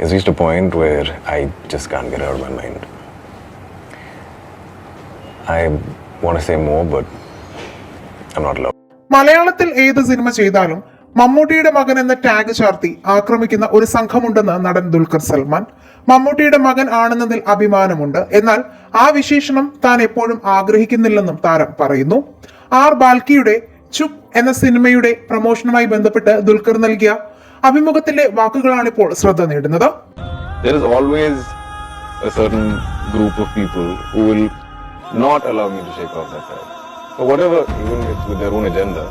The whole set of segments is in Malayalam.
It's reached a point where I just can't get it out of my mind. I want to say more, but I'm not allowed. മലയാളത്തിൽ ഏത് സിനിമ ചെയ്താലും മമ്മൂട്ടിയുടെ മകൻ എന്ന ടാഗ് ചാർത്തി ആക്രമിക്കുന്ന ഒരു സംഘമുണ്ടെന്ന് നടൻ ദുൽഖർ സൽമാൻ മമ്മൂട്ടിയുടെ മകൻ ആണെന്നതിൽ അഭിമാനമുണ്ട് എന്നാൽ ആ വിശേഷണം താൻ എപ്പോഴും ആഗ്രഹിക്കുന്നില്ലെന്നും താരം പറയുന്നു ആർ ബാൽക്കിയുടെ ചുപ് എന്ന സിനിമയുടെ പ്രമോഷനുമായി ബന്ധപ്പെട്ട് ദുൽഖർ നൽകിയ അഭിമുഖത്തിന്റെ വാക്കുകളാണിപ്പോൾ ശ്രദ്ധ നേടുന്നത് There is always a certain group of people who will not allow me to shake off that tag. Whatever, even if with their agenda,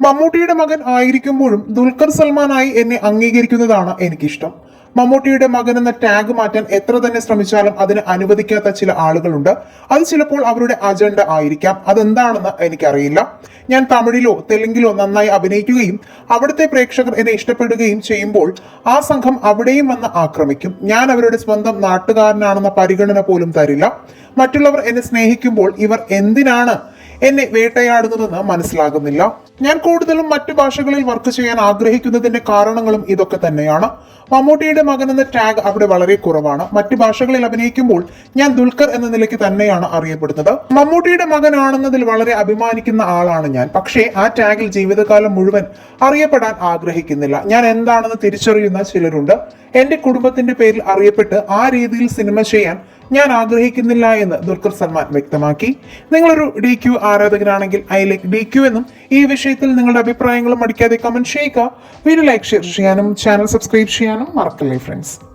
മമ്മൂട്ടിയുടെ മകൻ ആയിരിക്കുമ്പോഴും ദുൽഖർ സൽമാനായി എന്നെ അംഗീകരിക്കുന്നതാണ് എനിക്കിഷ്ടം മമ്മൂട്ടിയുടെ മകൻ എന്ന ടാഗ് മാറ്റാൻ എത്ര തന്നെ ശ്രമിച്ചാലും അതിന് അനുവദിക്കാത്ത ചില ആളുകളുണ്ട്. അത് ചിലപ്പോൾ അവരുടെ അജണ്ട ആയിരിക്കാം. അതെന്താണെന്ന് എനിക്കറിയില്ല. ഞാൻ തമിഴിലോ തെലുങ്കിലോ നന്നായി അഭിനയിക്കുകയും അവിടുത്തെ പ്രേക്ഷകർ എന്നെ ഇഷ്ടപ്പെടുകയും ചെയ്യുമ്പോൾ ആ സംഘം അവിടെയും വന്ന് ആക്രമിക്കും. ഞാൻ അവരുടെ സ്വന്തം നാട്ടുകാരനാണെന്ന പരിഗണന പോലും തരില്ല. മറ്റുള്ളവർ എന്നെ സ്നേഹിക്കുമ്പോൾ ഇവർ എന്തിനാണ് എന്നെ വേട്ടയാടുന്നതെന്ന് മനസ്സിലാകുന്നില്ല. ഞാൻ കൂടുതലും മറ്റു ഭാഷകളിൽ വർക്ക് ചെയ്യാൻ ആഗ്രഹിക്കുന്നതിന്റെ കാരണങ്ങളും ഇതൊക്കെ തന്നെയാണ്. മമ്മൂട്ടിയുടെ മകൻ എന്ന ടാഗ് അവിടെ വളരെ കുറവാണ്. മറ്റു ഭാഷകളിൽ അഭിനയിക്കുമ്പോൾ ഞാൻ ദുൽഖർ എന്ന നിലയ്ക്ക് തന്നെയാണ് അറിയപ്പെടുന്നത്. മമ്മൂട്ടിയുടെ മകനാണെന്നതിൽ വളരെ അഭിമാനിക്കുന്ന ആളാണ് ഞാൻ. പക്ഷേ ആ ടാഗിൽ ജീവിതകാലം മുഴുവൻ അറിയപ്പെടാൻ ആഗ്രഹിക്കുന്നില്ല. ഞാൻ എന്താണെന്ന് തിരിച്ചറിയുന്ന ചിലരുണ്ട്. എന്റെ കുടുംബത്തിന്റെ പേരിൽ അറിയപ്പെട്ട് ആ രീതിയിൽ സിനിമ ചെയ്യാൻ ഞാൻ ആഗ്രഹിക്കുന്നില്ല എന്ന് ദുൽഖർ സൽമാൻ വ്യക്തമാക്കി. നിങ്ങളൊരു ഡി ക്യു ആരാധകനാണെങ്കിൽ ഐ ലൈക്ക് ഡി ക്യു എന്നും ഈ വിഷയത്തിൽ നിങ്ങളുടെ അഭിപ്രായങ്ങളും അടിക്കാതെ കമന്റ് ചെയ്യുക. വീഡിയോ ലൈക്ക് ഷെയർ ചെയ്യാനും ചാനൽ സബ്സ്ക്രൈബ് ചെയ്യാനും മറക്കല്ലേ ഫ്രണ്ട്സ്